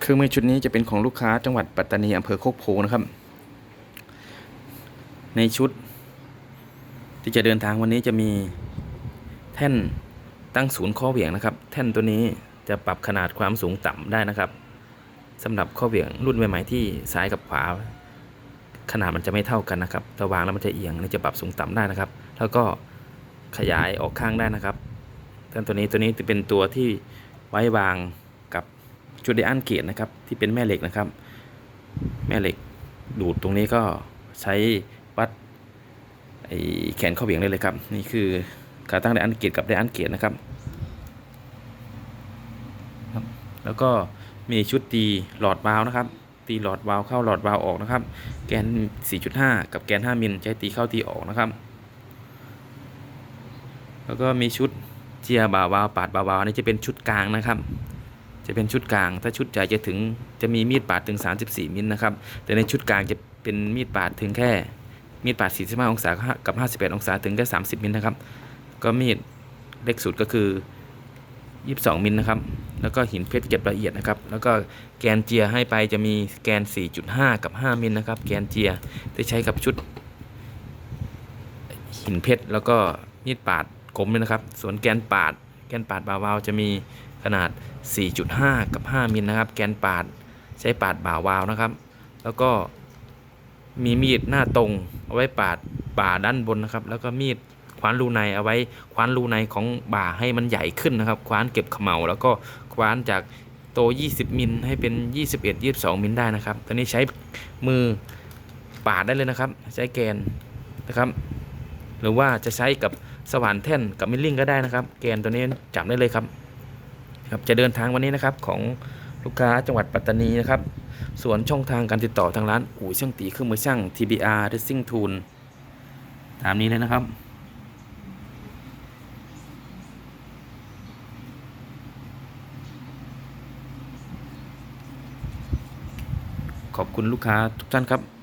เครื่องมือชุดนี้จะเป็นของลูกค้าจังหวัดปัตตานีอำเภอโคกโพนะครับ ในชุด ที่จะเดินทางวันนี้จะมีแท่นตั้งศูนย์ข้อเหวี่ยงนะครับ แท่นตัวนี้จะปรับขนาดความสูงต่ำได้นะครับสำหรับข้อเหวี่ยงรุ่นใหม่ๆที่ซ้ายกับขวา ขนาดมันจะไม่เท่ากันนะครับถ้าวางแล้วมันจะเอียงนี่จะปรับสูงต่ำได้นะครับ แล้วก็ขยายออกข้างได้นะครับแท่นตัวนี้ตัวนี้จะเป็นตัวที่ไว้วาง จุดไดอันเกตนะครับที่เป็นแม่เหล็กนะครับ แม่เหล็กดูดตรงนี้ก็ใช้วัดไอแขนข้อเหวี่ยงได้เลยครับ นี่คือกาตั้งไดอันเกตกับไดอันเกตนะครับครับ แล้วก็มีชุดตีหลอดวาล์วนะครับ ตีหลอดวาล์วเข้าหลอดวาล์วออกนะครับ แกน 4.5 กับแกน 5มิลใช้ตีเข้าตีออกนะครับ แล้วก็มีชุดเจียบ่าวาล์วปาดบ่าวาล์วอันนี่จะเป็นชุดกลางนะครับ จะเป็นชุดกลาง ถ้าชุดใหญ่จะถึงจะมีมีดปาดถึง 34 มิลนะครับ แต่ในชุดกลางจะเป็นมีดปาดถึงแค่ มีดปาด 45 องศากับ 58 องศาถึงแค่ 30 มิลนะครับ ก็มีดเล็กสุดก็คือ 22 มิลนะครับ แล้วก็หินเพชรเก็บละเอียดนะครับ แล้วก็แกนเจียให้ไปจะมีแกน 4.5 กับ 5 มิลนะครับ แกนเจียได้ใช้กับชุด หินเพชรแล้วก็มีดปาดกลมเลยนะครับ ส่วนแกนปาด แกนปาดบาวาวจะมี ขนาด 4.5 กับ 5 มิลนะครับ แกนปาดใช้ปาดบ่าวาวนะครับ แล้วก็มีมีดหน้าตรง เอาไว้ปาดบ่าด้านบนนะครับ แล้วก็มีดคว้านรูในเอาไว้คว้านรูในของบ่าให้มันใหญ่ขึ้นนะครับ คว้านเก็บเขมเหลาแล้วก็คว้านจากโต 20 มิลให้เป็น 21 22 มิลได้นะครับ ตอนนี้ใช้มือปาดได้เลยนะครับ ใช้แกนนะครับ หรือว่าจะใช้กับสว่านแท่นกับมิลลิ่งก็ได้นะครับ แกนตัวนี้จับได้เลยครับ ครับจะเดินทางวันนี้นะครับของลูกค้าจังหวัดปัตตานีนะครับ ส่วนช่องทางการติดต่อทางร้านอู่ช่างตีเครื่องมือช่าง TBR Racing Tool ตามนี้เลยนะครับขอบคุณลูกค้าทุกท่านครับ